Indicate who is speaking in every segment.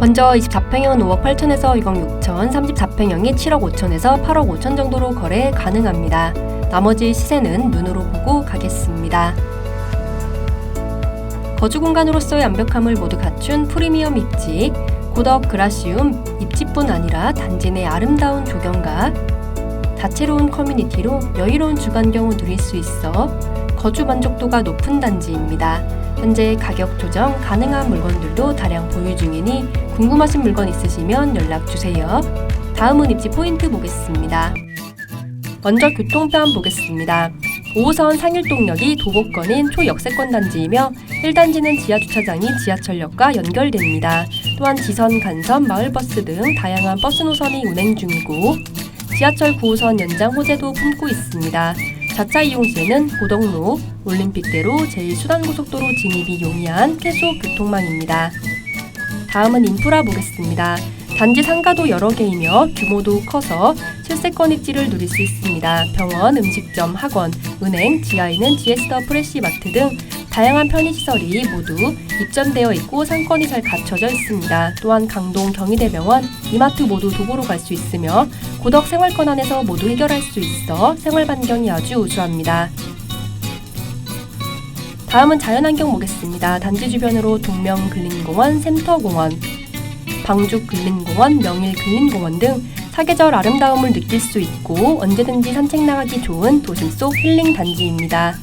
Speaker 1: 먼저 24평형은 5억 8천에서 6억 6천, 34평형이 7억 5천에서 8억 5천 정도로 거래 가능합니다. 나머지 시세는 눈으로 보고 가겠습니다. 거주 공간으로서의 완벽함을 모두 갖춘 프리미엄 입지, 고덕 그라시움 입지뿐 아니라 단지 내 아름다운 조경과 다채로운 커뮤니티로 여유로운 주간경을 누릴 수 있어 거주 만족도가 높은 단지입니다. 현재 가격 조정 가능한 물건들도 다량 보유 중이니 궁금하신 물건 있으시면 연락 주세요. 다음은 입지 포인트 보겠습니다. 먼저 교통편 보겠습니다. 5호선 상일동역이 도보권인 초역세권 단지이며 1단지는 지하주차장이 지하철역과 연결됩니다. 또한 지선, 간선, 마을버스 등 다양한 버스 노선이 운행 중이고 지하철 9호선 연장 호재도 품고 있습니다. 자차 이용 시에는 고덕로, 올림픽대로 제1수단고속도로 진입이 용이한 계속 교통망입니다. 다음은 인프라 보겠습니다. 단지 상가도 여러 개이며 규모도 커서 실세권 입지를 누릴 수 있습니다. 병원, 음식점, 학원, 은행, 지하에는 GS더 프레시 마트 등 다양한 편의시설이 모두 입점되어 있고 상권이 잘 갖춰져 있습니다. 또한 강동 경희대병원, 이마트 모두 도보로 갈 수 있으며 고덕 생활권 안에서 모두 해결할 수 있어 생활 반경이 아주 우수합니다. 다음은 자연환경 보겠습니다. 단지 주변으로 동명 근린공원, 샘터공원, 방죽 근린공원, 명일 근린공원 등 사계절 아름다움을 느낄 수 있고 언제든지 산책 나가기 좋은 도심 속 힐링 단지입니다.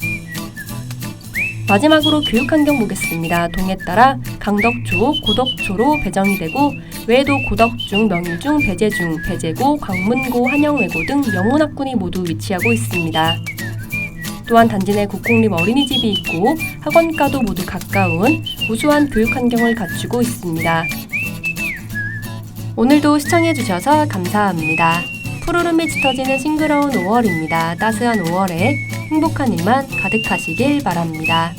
Speaker 1: 마지막으로 교육환경 보겠습니다. 동에 따라 강덕초, 고덕초로 배정이 되고 외에도 고덕중, 명일중, 배재중, 배재고, 광문고, 한영외고 등 명문학군이 모두 위치하고 있습니다. 또한 단지 내 국공립 어린이집이 있고 학원가도 모두 가까운 우수한 교육 환경을 갖추고 있습니다. 오늘도 시청해주셔서 감사합니다. 푸르름이 짙어지는 싱그러운 5월입니다. 따스한 5월에 행복한 일만 가득하시길 바랍니다.